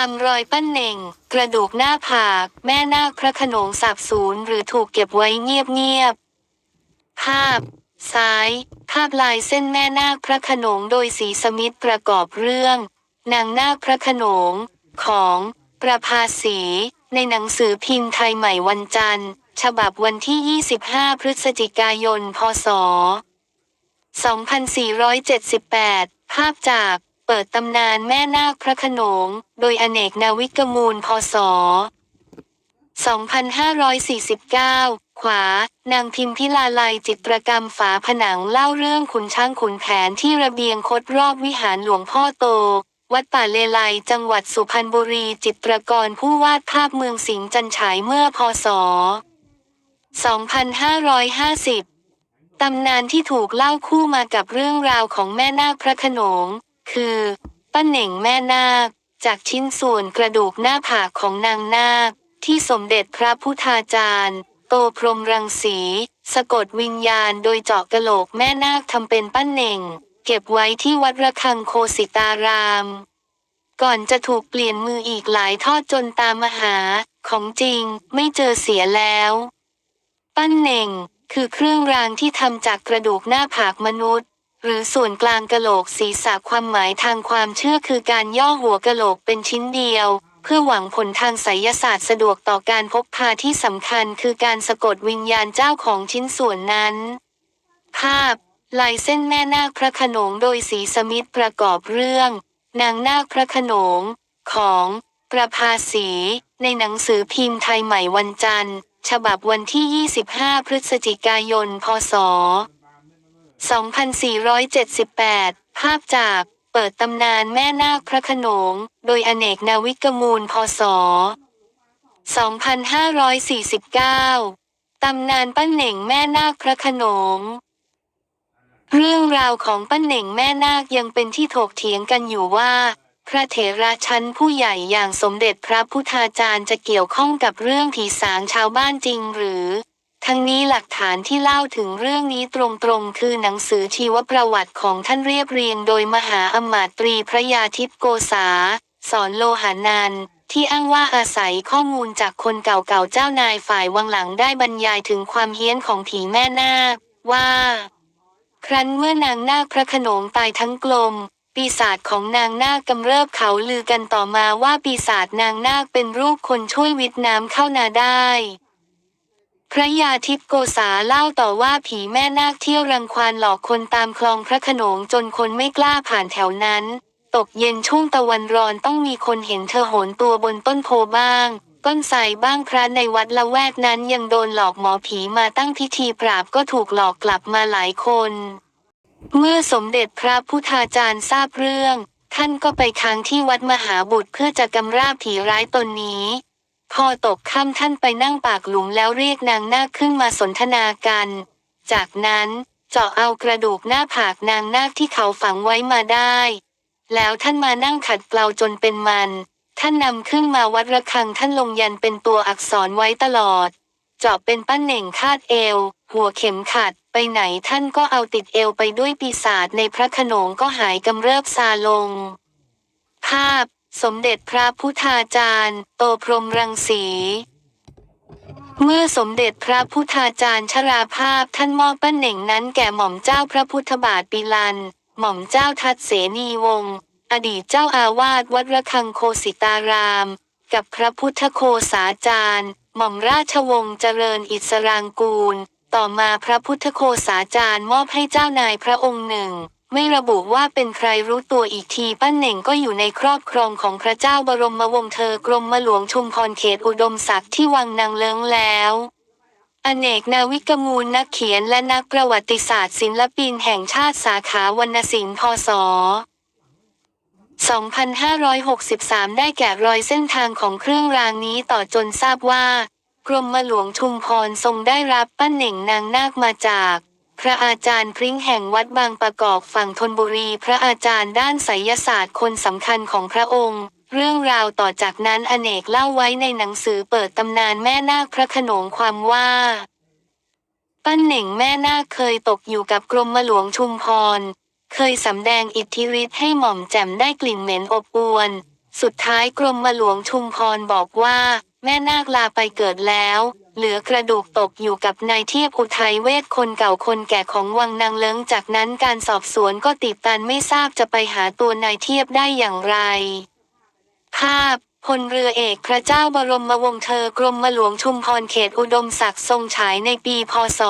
ามรอยปั้นเน่ง กระดูกหน้าผาก แม่นาคพระขนงสาบสูญหรือถูกเก็บไว้เงียบๆภาพ ซ้าย ภาพลายเส้นแม่นาคพระขนงโดยสีสมิธประกอบเรื่อง นางนาคพระขนง ของ ประภาสี ในหนังสือพิมพ์ไทยใหม่วันจันทร์ ฉบับวันที่ 25 พฤศจิกายน พศ 2478 ภาพจาก เปิดตำนานแม่นาคพระขนง โดยอเนกนาวิกมูลพศ 2549 ขวา นางพิมพิลาลัยจิตรกรรมฝาผนังเล่าเรื่องขุนช้างขุนแผนที่ระเบียงคดรอบวิหารหลวงพ่อโต วัดป่าเลไลจังหวัดสุพรรณบุรีจิตรกรผู้วาดภาพเมืองสิงห์จันฉายเมื่อพศ 2550 ตำนานที่ถูกเล่าคู่มากับเรื่องราวของแม่นาคพระขนง คือป้าเหน่งแม่นาค จากชิ้นส่วนกระดูกหน้าผากของนางนาค ที่สมเด็จพระพุทธาจารย์ โตพรมรังสี สะกดวิญญาณโดยเจาะกระโหลกแม่นาคทำเป็นป้าเหน่ง เก็บไว้ที่วัดระฆังโคสิตาราม ก่อนจะถูกเปลี่ยนมืออีกหลายทอดจนตามมาหา ของจริงไม่เจอเสียแล้วปั้นเหน่งคือเครื่องรางที่ทำจากกระดูกหน้าผากมนุษย์ หรือส่วนกลางกะโหลกศีรษะความหมายทางความเชื่อคือการย่อหัวกะโหลกเป็นชิ้นเดียว เพื่อหวังผลทางไสยศาสตร์สะดวกต่อการพกพาที่สำคัญคือการสะกดวิญญาณเจ้าของชิ้นส่วนนั้น ภาพลายเส้นแม่นาคพระโขนงโดยสีสมิทธประกอบเรื่อง นางนาคพระโขนง ของ ประภาสี ในหนังสือพิมพ์ไทยใหม่วันจันทร์ ฉบับวันที่ 25 พฤศจิกายน พศ 2478 ภาพจากเปิดตำนานแม่นาคพระขนง โดยอเนกนาวิกมูลพศ 2549 ตำนานป้าเหน่งแม่นาคพระขนง เรื่องราวของป้าเหน่งแม่นาคยังเป็นที่ถกเถียงกันอยู่ว่า พระเถระชั้นผู้ใหญ่อย่างสมเด็จพระพุทธาจารย์จะเกี่ยวข้องกับเรื่องผีสางชาวบ้านจริงหรือ ทั้งนี้หลักฐานที่เล่าถึงเรื่องนี้ตรงๆ คือหนังสือชีวประวัติของท่านเรียบเรียงโดยมหาอมาตรีพระยาทิพย์โกษา สอนโลหานันที่อ้างว่าอาศัยข้อมูลจากคนเก่าๆเจ้านายฝ่ายวังหลังได้บรรยายถึงความเฮี้ยนของผีแม่นาคว่า ครั้นเมื่อนางนาคพระขนงตายทั้งกลม ปีศาจของนางนาคกำเริบเขาลือกันต่อมาว่าปีศาจนางนาคเป็นรูปคนช่วยวิทย์น้ำเข้านาได้ พระยาทิพโกษาเล่าต่อว่าผีแม่นาคเที่ยวรังควานหลอกคนตามคลองพระขนงจนคนไม่กล้าผ่านแถวนั้น ตกเย็นช่วงตะวันร้อนต้องมีคนเห็นเธอโหนตัวบนต้นโพบ้าง ต้นไทรบ้างพระในวัดละแวกนั้นยังโดนหลอกหมอผีมาตั้งพิธีปราบก็ถูกหลอกกลับมาหลายคน เมื่อสมเด็จพระพุทธาจารย์ทราบเรื่อง ท่านก็ไปค้างที่วัดมหาบุตรเพื่อจะกำราบผีร้ายตนนี้ พอตกค่ำท่านไปนั่งปากหลุมแล้วเรียกนางนาคขึ้นมาสนทนากัน จากนั้นเจาะเอากระดูกหน้าผากนางนาคที่เขาฝังไว้มาได้ แล้วท่านมานั่งขัดเกลาจนเป็นมัน ท่านนำขึ้นมาวัดระฆังท่านลงยันเป็นตัวอักษรไว้ตลอด เจาะเป็นปั้นเหน่งคาดเอว หัวเข็มขัด ไปไหนท่านก็เอาติดเอวไปด้วยปีศาจในพระโขนงก็หายกำเริบซาลง ภาพ สมเด็จพระพุทธาจารย์ โตพรมรังสี เมื่อสมเด็จพระพุทธาจารย์ชราภาพท่านมอบปั้นเหน่งนั้นแก่หม่อมเจ้าพระพุทธบาทปิลัน หม่อมเจ้าทัดเสนีวงศ์อดีตเจ้าอาวาสวัดระฆังโคสิตาราม กับพระพุทธโคสาจารย์ หม่อมราชวงศ์เจริญอิสรางกูล ต่อมาพระพุทธโคสาจารย์มอบให้เจ้านายพระองค์หนึ่ง ไม่ระบุว่าเป็นใครรู้ตัวอีกทีปั้นเหน่งก็อยู่ในครอบครองของพระเจ้าบรมวงศ์เธอกรมหลวงชุมพรเขตอุดมศักดิ์ที่วังนางเลิงแล้วอเนกนาวิกมูลนักเขียนและนักประวัติศาสตร์ศิลปินแห่งชาติสาขาวรรณศิลป์พศ 2563 ได้แกะรอยเส้นทางของเครื่องรางนี้ต่อจนทราบว่า กรมหลวงชุมพรทรงได้รับปั้นเหน่งนางนาคมาจาก พระอาจารย์พริ้งแห่งวัดบางประกอบฝั่งธนบุรี พระอาจารย์ด้านไสยศาสตร์คนสำคัญของพระองค์ เรื่องราวต่อจากนั้นอเนกเล่าไว้ในหนังสือเปิดตำนานแม่นาคพระขนงความว่า ปั้นเหน่งแม่นาคเคยตกอยู่กับกรมหลวงชุมพร เคยสำแดงอิทธิฤทธิ์ให้หม่อมแจ่มได้กลิ่นเหม็นอบอวน สุดท้ายกรมหลวงชุมพรบอกว่า แม่นาคลาไปเกิดแล้ว เหลือกระดูกตกอยู่กับนายเทียบอุทัยเวทคนเก่าคนแก่ของวังนางเลิงจากนั้นการสอบสวนก็ติดตันไม่ทราบจะไปหาตัวนายเทียบได้อย่างไร ภาพพลเรือเอกพระเจ้าบรมวงศ์เธอกรมหลวงชุมพรเขตอุดมศักดิ์ทรงฉายในปีพศ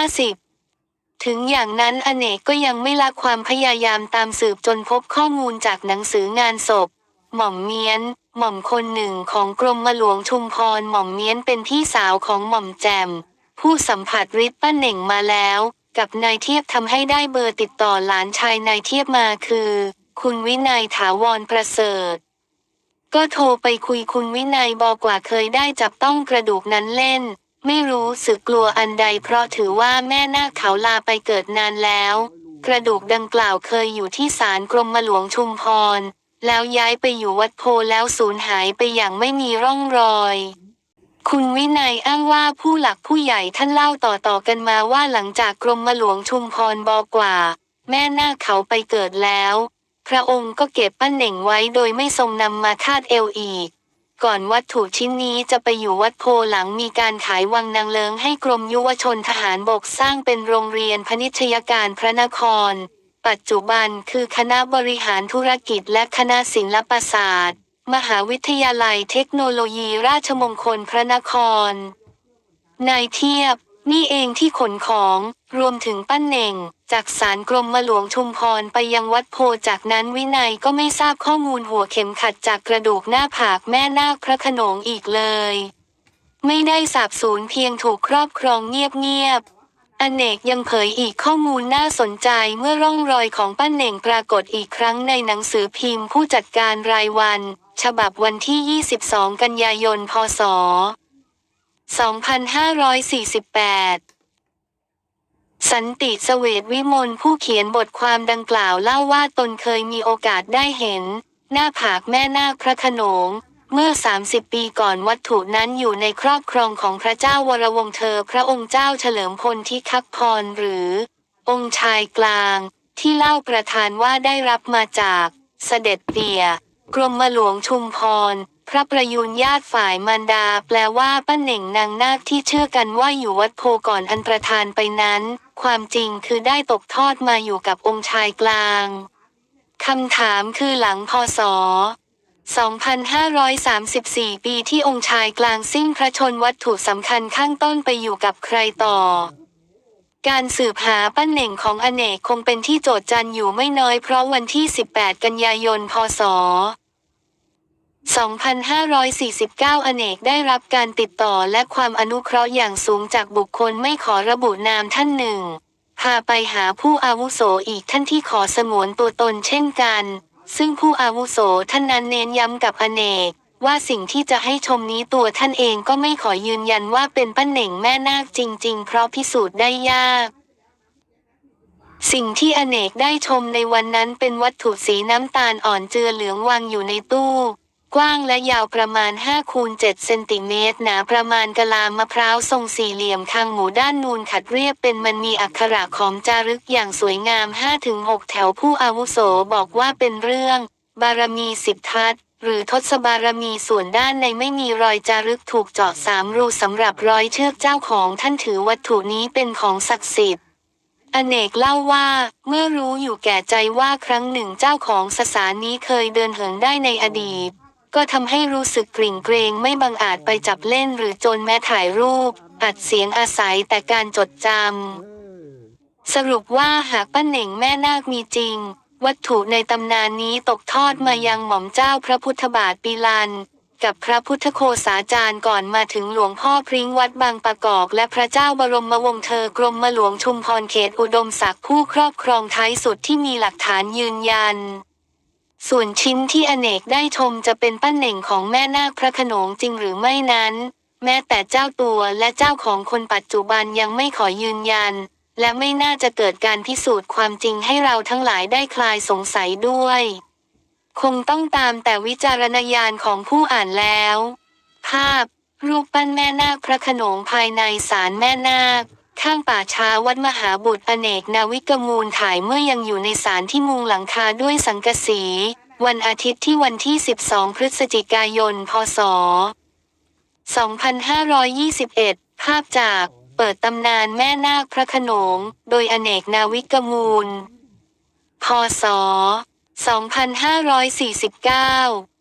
2450 ถึงอย่างนั้นอเนกก็ยังไม่ละความพยายามตามสืบจนพบข้อมูลจากหนังสืองานศพ หม่อมเมียน หม่อมคนหนึ่งของกรมหลวงชุมพรหม่อมเมียนเป็นพี่สาวของหม่อมแจม ผู้สัมผัสฤทธิ์ป้าเหน่งมาแล้ว กับนายเทียบทำให้ได้เบอร์ติดต่อหลานชายนายเทียบมาคือ คุณวินัยถาวรประเสริฐ ก็โทรไปคุยคุณวินัยบอกว่าเคยได้จับต้องกระดูกนั้นเล่น ไม่รู้สึกกลัวอันใดเพราะถือว่าแม่นาคเขาลาไปเกิดนานแล้ว กระดูกดังกล่าวเคยอยู่ที่ศาลกรมหลวงชุมพร แล้วย้ายไปอยู่วัดโพแล้วสูญหายไปอย่างไม่มีร่องรอย คุณวินัยอ้างว่าผู้หลักผู้ใหญ่ท่านเล่าต่อๆกันมาว่าหลังจากกรมหลวงชุมพรบอกว่า แม่หน้าเขาไปเกิดแล้ว พระองค์ก็เก็บปั้นเหน่งไว้โดยไม่ทรงนำมาคาดเอวอีก ก่อนวัตถุชิ้นนี้จะไปอยู่วัดโพหลังมีการขายวังนางเลิงให้กรมยุวชนทหารบกสร้างเป็นโรงเรียนพนิชยการพระนคร ปัจจุบันคือคณะบริหารธุรกิจและคณะศิลปศาสตร์ มหาวิทยาลัยเทคโนโลยีราชมงคลพระนคร นายเทียบ นี่เองที่ขนของรวมถึงปั้นเน่ง จากสารกรมมหลวงชุมพรไปยังวัดโพจากนั้นวินัยก็ไม่ทราบข้อมูลหัวเข็มขัดจากกระดูกหน้าผากแม่นาคพระขนงอีกเลย ไม่ได้สาบสูญเพียงถูกครอบครองเงียบๆ อเนกยังเผยอีกข้อมูลน่าสนใจเมื่อร่องรอยของป้าเหน่งปรากฏอีกครั้งในหนังสือพิมพ์ผู้จัดการรายวัน ฉบับวันที่ 22 กันยายน พศ 2548สันติเสวตวิมลผู้เขียนบทความดังกล่าวเล่าว่าตนเคยมีโอกาสได้เห็น หน้าผากแม่นาคพระขนง เมื่อ 30 ปีก่อนวัตถุนั้นอยู่ในครอบครองของพระเจ้าวรวงเธอ พระองค์เจ้าเฉลิมพลที่คักพรหรือ องค์ชายกลาง ที่เล่าประธานว่าได้รับมาจากเสด็จเตี่ยกรมหลวงชุมพร พระประยูนญาติฝ่ายมารดา แปลว่าป้าเหน่งนางนาคที่เชื่อกันว่าอยู่วัดโพก่อนอันประธานไปนั้น ความจริงคือได้ตกทอดมาอยู่กับองค์ชายกลางคำถามคือหลังพศ 2534 ปีที่องค์ชายกลางสิ้นพระชนวัตถุสำคัญข้างต้นไปอยู่กับใครต่อ การสืบหาปั้นเหน่งของอเนกคงเป็นที่โจทย์จันอยู่ไม่น้อยเพราะวันที่ 18 กันยายน พศ 2549 อเนกได้รับการติดต่อและความอนุเคราะห์อย่างสูงจากบุคคลไม่ขอระบุนามท่านหนึ่ง พาไปหาผู้อาวุโสอีกท่านที่ขอสงวนตัวตนเช่นกัน ซึ่งผู้อาวุโสท่านนั้นเน้นย้ำกับอเนก ว่าสิ่งที่จะให้ชมนี้ตัวท่านเองก็ไม่ขอยืนยันว่าเป็นป้าเหน่งแม่นาคจริง ๆ เพราะพิสูจน์ได้ยาก สิ่งที่อเนกได้ชมในวันนั้นเป็นวัตถุสีน้ำตาลอ่อนเจือเหลืองวางอยู่ในตู้ กว้างและยาวประมาณ5คูณ7เซนติเมตรหนาประมาณกะลามะพร้าวทรงสี่เหลี่ยมคางหมูด้านนูนขัดเรียบเป็นมันมีอักขระของจารึกอย่างสวยงาม 5-6 แถวผู้อาวุโสบอกว่าเป็นเรื่อง บารมีสิบทัศหรือทศบารมีส่วนด้านในไม่มีรอยจารึกถูกเจาะสามรูสำหรับร้อยเชือกเจ้าของท่านถือวัตถุนี้เป็นของศักดิ์สิทธิ์ อเนกเล่าว่า เมื่อรู้อยู่แก่ใจว่าครั้งหนึ่งเจ้าของสสารนี้เคยเดินเหินได้ในอดีต ก็ทำให้รู้สึกกริ่งเกรงไม่บังอาจไปจับเล่นหรือจนแม้ถ่ายรูป อัดเสียงอาศัยแต่การจดจำสรุปว่าหากป้าเหน่งแม่นาคมีจริง วัตถุในตำนานนี้ตกทอดมายังหม่อมเจ้าพระพุทธบาทปีลันกับพระพุทธโคสาจารย์ก่อนมาถึงหลวงพ่อพริ้งวัดบางประกอบและพระเจ้าบรมวงศ์เธอกรมหลวงชุมพรเขตอุดมศักดิ์ผู้ครอบครองท้ายสุดที่มีหลักฐานยืนยัน ส่วนชิ้นที่อเนกได้ชมจะเป็นป้าเหน่งของแม่นาคพระขนงจริงหรือไม่นั้น แม้แต่เจ้าตัวและเจ้าของคนปัจจุบันยังไม่ขอยืนยัน และไม่น่าจะเกิดการพิสูจน์ความจริงให้เราทั้งหลายได้คลายสงสัยด้วย คงต้องตามแต่วิจารณญาณของผู้อ่านแล้ว ภาพ รูปปั้นแม่นาคพระขนงภายในศาลแม่นาค ข้างป่าช้าวัดมหาบุตรอเนกนาวิกมูลถ่ายเมื่อยังอยู่ในศาลที่มุงหลังคาด้วยสังกะสี วันอาทิตย์ที่วันที่ 12 พฤศจิกายน พศ 2521 ภาพจากเปิดตำนานแม่นาคพระขนง โดยอเนกนาวิกมูล พศ 2549